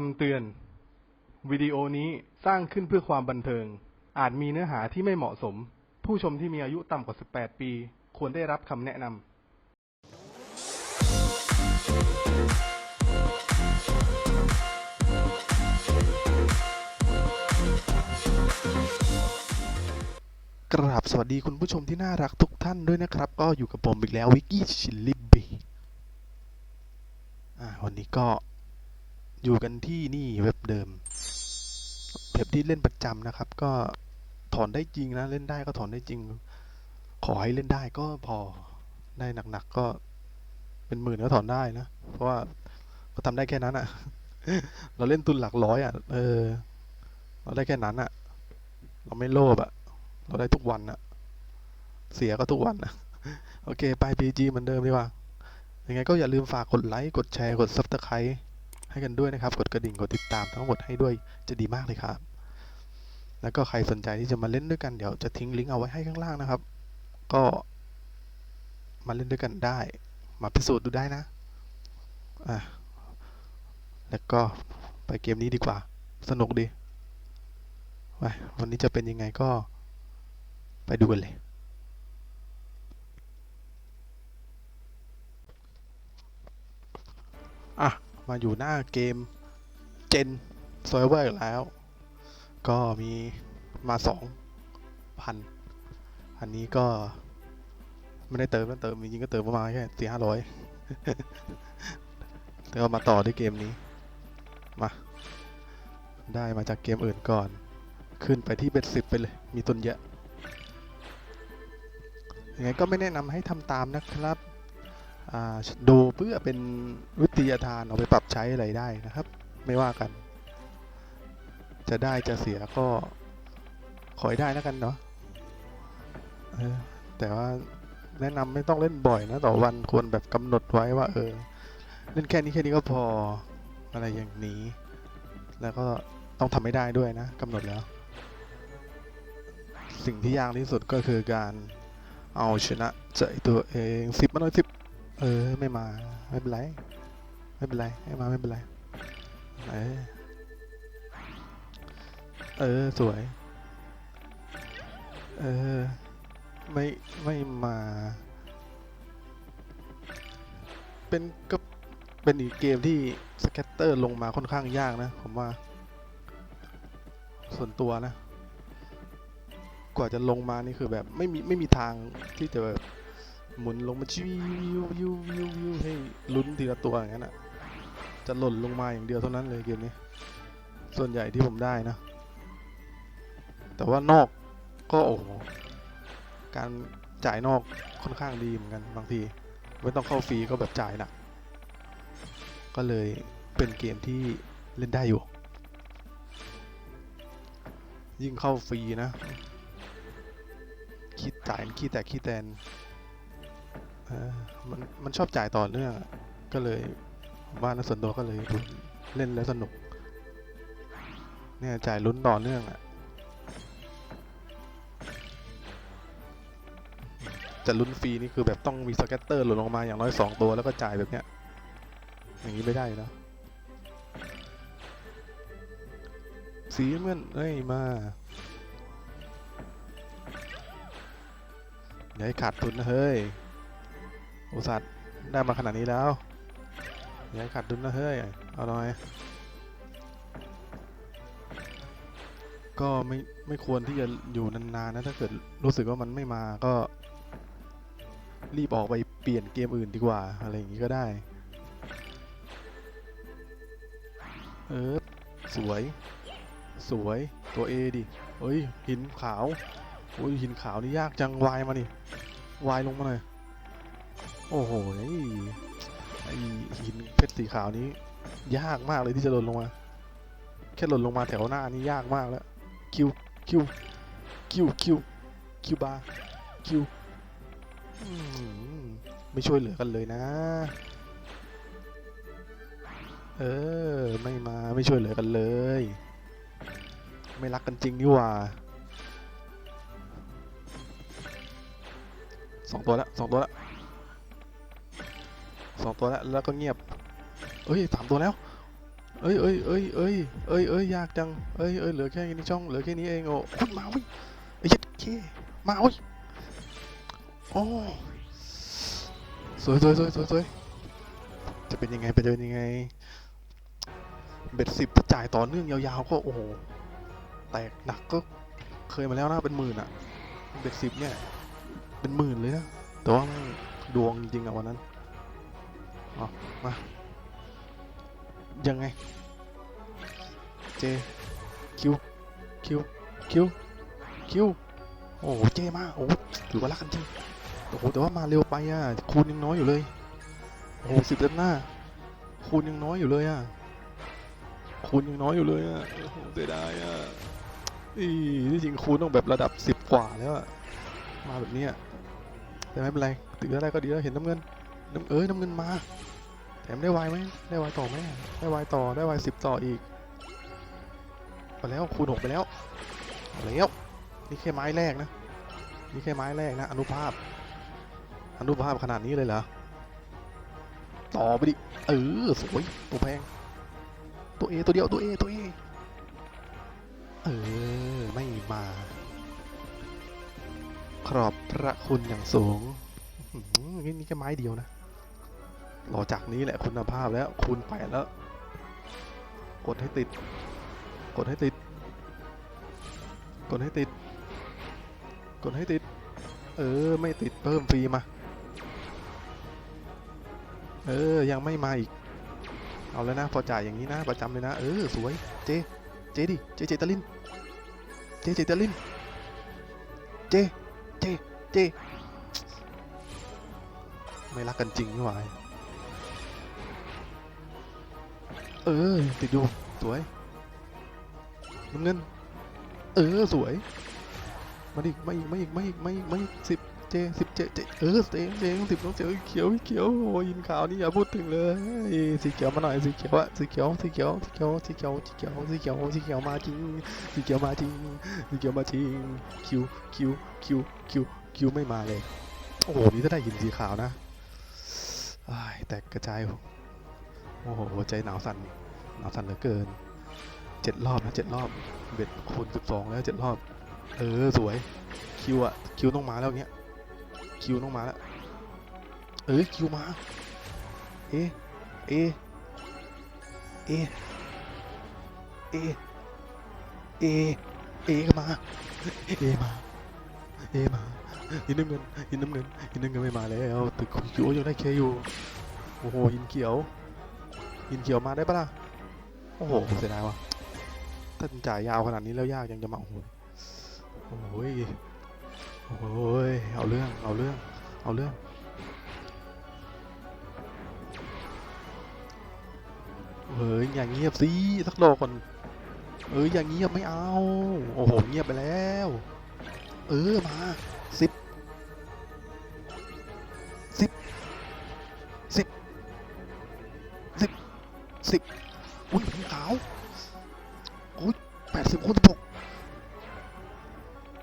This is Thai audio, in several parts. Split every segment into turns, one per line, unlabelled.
คำเตือน วิดีโอนี้สร้างขึ้นเพื่อความบันเทิง อาจมีเนื้อหาที่ไม่เหมาะสม ผู้ชมที่มีอายุต่ำกว่า 18 ปี ควรได้รับคำแนะนำ
กราบสวัสดีคุณผู้ชมที่น่ารักทุกท่านด้วยนะครับ ก็อยู่กับผมอีกแล้ววิกกี้ชิลลิบบีอ่าวันนี้ก็ อยู่กันที่นี่เว็บเดิมเว็บที่เล่นประจำนะครับ ก็ถอนได้จริงนะ เล่นได้ก็ถอนได้จริง ขอให้เล่นได้ก็พอได้หนักๆก็เป็นหมื่นก็ถอนได้นะ เพราะว่าก็ทำได้แค่นั้นอะ่ะ เราเล่นตุนหลักร้อยอะ่ะ เออ เราได้แค่นั้นอะ่ะ เราไม่โลภอะ เราได้ทุกวันอะเสียก็ทุกวันอะโอเค ไป PG เหมือนเดิมดีกว่า ยังไงก็อย่าลืมฝากกดไลค์ กดแชร์ กด Subscribe ให้กันด้วยนะครับ กดกระดิ่ง กดติดตามทั้งหมดให้ด้วยจะดีมากเลยครับ แล้วก็ใครสนใจที่จะมาเล่นด้วยกันเดี๋ยวจะทิ้งลิงก์เอาไว้ให้ข้างล่างนะครับ ก็มาเล่นด้วยกันได้ มาพิสูจน์ดูได้นะ อะ แล้วก็ไปเกมนี้ดีกว่า สนุกดี ไป วันนี้จะเป็นยังไงก็ไปดูกันเลย อะ มาอยู่หน้าเกมเจน s u r v i v o r แล้ว ก็มีมาสองพันอันนี้ก็ ไม่ได้เติมไม่เติมจริงๆก็เติมประมาณแค่สี่ห้าร้อยแล้วก็มาต่อด้วยเกมนี้ มา ได้มาจากเกมอื่นก่อน ขึ้นไปที่เบ็ดสิบไปเลย มีตุนเยอะยังไงก็ไม่แนะนำให้ทำตามนะครับ ดูเพื่อเป็นวิทยาทานเอาไปปรับใช้อะไรได้นะครับ ไม่ว่ากัน จะได้จะเสียก็ขอให้ได้แล้วกันเนาะแต่ว่าแนะนำไม่ต้องเล่นบ่อยนะต่อวันควรแบบกำหนดไว้ว่า เออ เล่นแค่นี้แค่นี้ก็พออะไรอย่างนี้ แล้วก็ต้องทำให้ได้ด้วยนะกำหนดแล้ว สิ่งที่ยากที่สุดก็คือการเอาชนะใจตัวเองสิบมาหน่อยสิบ เออไม่มาไม่เป็นไรไม่เป็นไรไม่มาไม่เป็นไรเออเออสวย เออไม่ไม่มา เป็นก็เป็นอีกเกมที่สแกตเตอร์ลงมาค่อนข้างยากนะผมว่า ส่วนตัวนะ กว่าจะลงมานี่คือแบบไม่มีไม่มีทางที่จะแบบ หมุนลงมาชิววิววิววิววิวให้ลุ้นทีละตัวอย่างนั้นอะจะหล่นลงมาอย่างเดียวเท่านั้นเลยเกมนี้ ส่วนใหญ่ที่ผมได้นะ แต่ว่านอกก็โอ้โหการจ่ายนอกค่อนข้างดีเหมือนกันบางที ไม่ต้องเข้าฟรีก็แบบจ่ายหนะก็เลยเป็นเกมที่เล่นได้อยู่ ยิ่งเข้าฟรีนะขี้จ่ายขี้แตกขี้แตน มันมันชอบจ่ายต่อเนื่องก็เลยว่านะส่วนตัวก็เลยลุ้นเล่นแล้วสนุก เนี่ยจ่ายลุ้นต่อเนื่องอะจะลุ้นฟรีนี่คือแบบต้องมีสแกตเตอร์หล่นลงมาอย่างน้อยสองตัวแล้วก็จ่ายแบบเนี้ยอย่างนี้ไม่ได้นะสีน้ำเงินเอ้ยมาอย่าให้ขาดทุนนะเฮ้ย อุตส่าห์ได้มาขนาดนี้แล้วอย่าขาดทุนนะเฮ้ย เอาหน่อย ก็ไม่ไม่ควรที่จะอยู่นานๆนะถ้าเกิดรู้สึกว่ามันไม่มาก็ รีบออกไปเปลี่ยนเกมอื่นดีกว่า อะไรอย่างนี้ก็ได้ เออ สวย สวยตัว A ดิเฮ้ย หินขาวโอ้ยหินขาวนี่ยากจังวายมานี่วายลงมาหน่อย โอ้โหไอ้หินเพชรสีขาวนี้ ยากมากเลยที่จะหล่นลงมา แค่หล่นลงมาแถวหน้านี่ยากมากแล้ว คิว คิว คิว คิว คิวบาร์คิวไม่ช่วยเหลือกันเลยนะ เออ ไม่มาไม่ช่วยเหลือกันเลย ไม่รักกันจริงนี่ว่าสองตัวแล้วสองตัวแล้ว องตัวแล้วแล้วก็เงียบ เอ้ยสามตัวแล้ว เอ้ยเอ้ยเอ้ยเอ้ยเอ้ยเอ้ยยากจัง เอ้ยเอ้ยเหลือแค่นี้ช่องเหลือแค่นี้เองโอ้โอ้ยมาเว้ยไอ้ยัดเคมาเว้ยโอ้สวยสวยสวยสวยสวยจะเป็นยังไงเป็นจะเป็นยังไง เบ็ดสิบจ่ายต่อเนื่องยาวๆก็โอ้โหแตกหนักก็เคยมาแล้วนะเป็นหมื่นอะเบ็ดสิบเนี่ยเป็นหมื่นเลยนะแต่ว่าดวงจริงอะวันนั้น เอามา ยังไง เจ คิว คิว คิว คิว โอ้โห เจมา โอ้ถือว่ารักกันจริง โอ้โห แต่ว่ามาเร็วไปอะ คูณยังน้อยอยู่เลย โอ้โหสิบเต็มหน้า คูณยังน้อยอยู่เลยอะ คูณยังน้อยอยู่เลยอะโอ้เสียดายอะอีที่จริงคูณต้องแบบระดับสิบกว่าแล้วอะ มาแบบนี้ยแต่ไม่เป็นไร ถืออะไรก็ดีแล้วเห็นน้ำเงินน้ำเอ้ยน้ำเงินมา แถมได้ไวไหมได้ไวต่อไหมได้ไวต่อได้ไวสิบต่ออีกไปแล้วคูณหกไปแล้วเอาแล้วนี่แค่ไม้แรกนะนี่แค่ไม้แรกนะอนุภาพ อนุภาพขนาดนี้เลยเหรอต่อไปดิเออสวยตัวแพงตัวเอตัวเดียวตัวเอตัวเอเออไม่มาขอบพระคุณอย่างสูงนี่แค่ไม้เดียวนะ รอจากนี้แหละคุณภาพแล้วคูณแปแล้ว กดให้ติด กดให้ติด กดให้ติด กดให้ติด เออ ไม่ติดเพิ่มฟรีมา เออ ยังไม่มาอีก เอาแล้วนะพอจ่ายอย่างนี้นะ ประจำเลยนะ เออ สวย เจ เจดิ เจเจตาลิน เจเจตาลิน เจ เจ เจ ไม่รักกันจริงนี่หว่า เออ ติดอยู่ สวยน้ำเงิน เออ สวย มาดิมาอีกมาอีกมาอีกมาอีกมาอีกสิบเจสิบเจเจเออเจเจสิบน้องเจเขียวเขียวโอ้ยยินขาวนี่อย่าพูดถึงเลยสีเขียวมาหน่อยสีเขียวอะสีเขียวสีเขียวสีเขียวสีเขียวสีเขียวสีเขียวสีเขียวมาจริงสีเขียวมาจริงสีเขียวมาจริงคิวคิวคิวคิวคิวไม่มาเลยโอ้โหนี่ถ้าได้ยินสีขาวนะอ้แตกกระจาย โอ้โหใจหนาวสั่นหนาวสั่นเหลือเกินเจ็ดรอบนะเจ็ดรอบเบ็ดคูณสิบสองแล้วเจ็ดรอบ เออสวย คิวอะคิวต้องมาแล้วเงี้ยคิวต้องมาแล้วเออคิวมา เอเอเอเอเอเอก็มา เอมาเอมาอินน้ำเงินอินน้ำเงินอินน้ำเงินไม่มาแล้วตึกคิวยังได้เคอยู่โอ้โหอินเขียว ยินเขียวมาได้ปะล่ะ โอ้โหเสียดายว่ะถ้าจ่ายยาวขนาดนี้แล้วยากยังจะมาโอ้โหโอ้ยโอ้ยเอาเรื่องเอาเรื่องเอาเรื่องเฮ้ยอย่างเงียบสิสักดอกก่อนเอ้ยอย่างเงียบไม่เอา โอ้โหเงียบไปแล้ว เออมา สิบอุ้ยผมขาวโอ้ยแปดสิบคูณสิบหก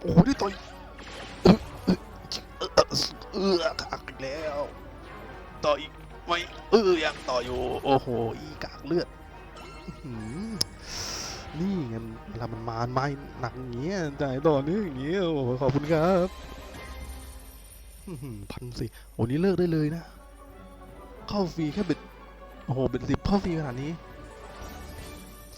โอ้โหได้ต่อยเออเออเออออกักอีกแล้วต่อยไม่เออยังต่ออยู่ โอ้โห อีกากเลือดนี่ไงเวลามันมาไม้หนักเงี้ยจ่ายต่อเนื่องอย่างเงี้ยโอ้ขอบคุณครับพันสิโอ้นี่เลิกได้เลยนะ เข้าฟรีแค่เบ็ด อ้โห เป็นสิบเข้าฟรีขนาดนี้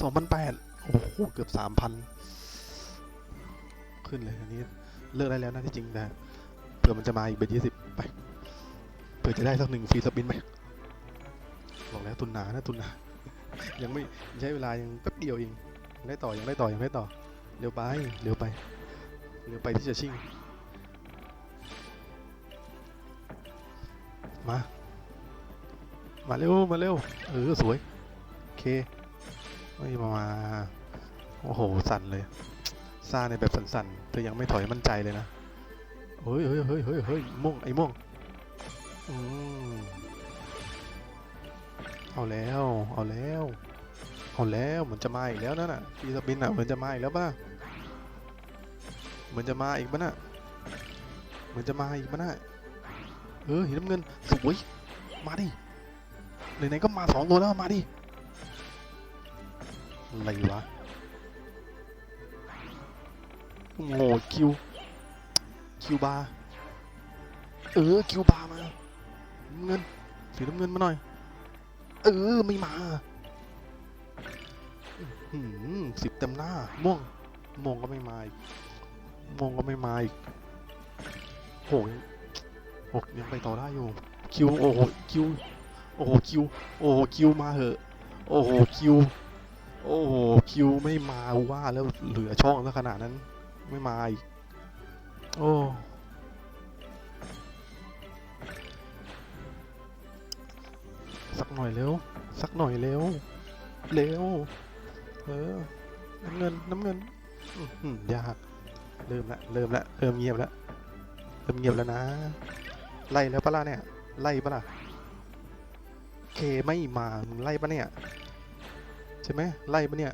สองพันแปดโอ้โห เกือบสามพันขึ้นเลยอันนี้ เลิกได้แล้วนะที่จริงแต่เผื่อมันจะมาอีกเป็นยี่สิบไป เผื่อจะได้สักหนึ่งฟรีสปินไปบอกแล้วตุนหนานะตุนหนา ยังไม่ใช้เวลายังแป๊บเดียวเองยังได้ต่อยังได้ต่อยังได้ต่อ เร็วไปเร็วไปเร็วไปที่จะชิ่งมา มาเร็วมาเร็วเออสวยโอเคไม่มาโอ้โหสั่นเลยซาในแบบสั่นๆแต่ยังไม่ถอยมั่นใจเลยนะเฮ้ยเฮ้ยเฮ้ยเฮ้ยเฮ้ยม่วงไอ้ม่วงอืมเอาแล้วเอาแล้วเอาแล้วเหมือนจะมาอีกแล้วนั่นน่ะฟีสปินอะเหมือนจะมาอีกแล้วป่ะเหมือนจะมาอีกป่ะน่ะเหมือนจะมาอีกป่ะน่ะเออเห็นน้ำเงินสวยมาดิ ไหนๆก็มาสองตัวแล้วมาดิอะไรวะโอ้โหคิว คิวบาร์เออ คิวบามา เงินสีน้ำเงินมาหน่อย เออ ไม่มาหือสิบเต็มหน้า ม่วง ม่วงก็ไม่มาอีก ม่วงก็ไม่มาอีกโหยังโหยังไปต่อได้อยู่ คิว โอ้โห คิว โอ้โหคิว โอ้โหคิวมาเหอะ โอ้โหคิว โอ้โหคิวไม่มาว่าแล้วเหลือช่องซะขนาดนั้น ไม่มาอีก โอ้สักหน่อยเร็ว สักหน่อยเร็ว เร็ว เออ น้ำเงิน น้ำเงินอื้อยาก เริ่มละ เริ่มละ เริ่มเงียบละ เริ่มเงียบแล้วนะ ไล่แล้วปะล่ะเนี่ย ไล่ปะล่ะ เคไม่มา มึงไล่ปะเนี่ย ใช่ไหมไล่ปะเนี่ย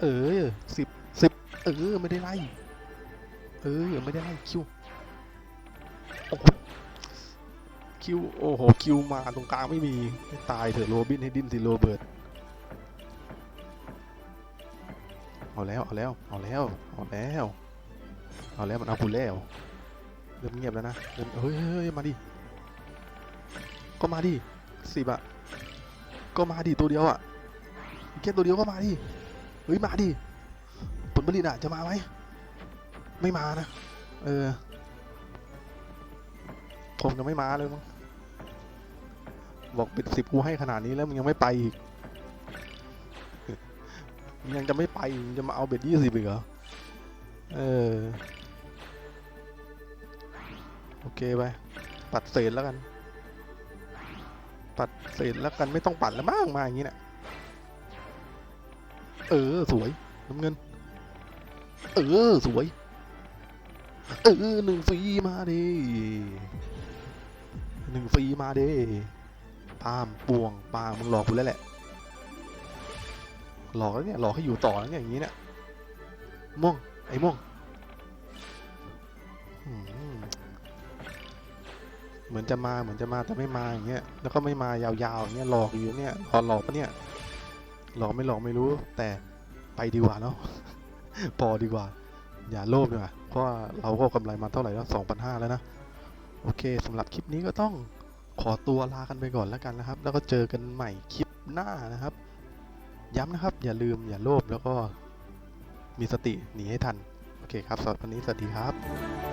เออสิบสิบเออ ไม่ได้ไล่ เออ ไม่ได้ไล่คิวคิว โอ้โห คิวมาตรงกลางไม่มีตายเถอะโรบินให้ดิ้นสิโรเบิร์ตเอาแล้ว เอาแล้ว เอาแล้ว เอาแล้ว เอาแล้วมันเอาคุณแล้วเริ่มเงียบแล้วนะเริ่มเฮ้ยเฮ้ยเฮ้ยมาดิ ก็มาดิ สิบอะก็มาดิตัวเดียวอะแค่ตัวเดียวก็มาดิเฮ้ยมาดิผลผลิตอะจะมาไหมไม่มานะ เออ ผมจะไม่มาเลยมั้งบอกเป็นสิบกูให้ขนาดนี้แล้วมึงยังไม่ไปอีกมึงยังจะไม่ไปมึงจะมาเอาเบ็ดยี่สิบอีกเหรอ เออ โอเคไปปัดเศษแล้วกัน ปัดเศษแล้วกันไม่ต้องปัดแล้วมั้งมาอย่างนี้เนี่ยเออสวยน้ำเงิน เออสวย เออหนึ่งฟรีมาดิหนึ่งฟรีมาดิปามปวงปามึงหลอกกูแล้วแหละ หลอกแล้วเนี่ยหลอกให้อยู่ต่อแล้วเนี่ยอย่างนี้เนี่ยม่วงไอ้ม่วงอืม เหมือนจะมาเหมือนจะมาแต่ไม่มาอย่างเงี้ยแล้วก็ไม่มายาวๆอย่างเงี้ยหลอกอยู่เนี่ยหลอกหลอกปะเนี่ยหลอกไม่หลอกไม่รู้ แต่ไปดีกว่าเนาะพอดีกว่า อย่าโลภดีกว่าเพราะว่าเราก็กำไรมาเท่าไหร่แล้วสองพันห้าแล้วนะโอเคสำหรับคลิปนี้ก็ต้องขอตัวลากันไปก่อนแล้วกันนะครับ แล้วก็เจอกันใหม่คลิปหน้านะครับ ย้ำนะครับ อย่าลืมอย่าโลภแล้วก็มีสติหนีให้ทัน โอเคครับสำหรับวันนี้สวัสดีครับ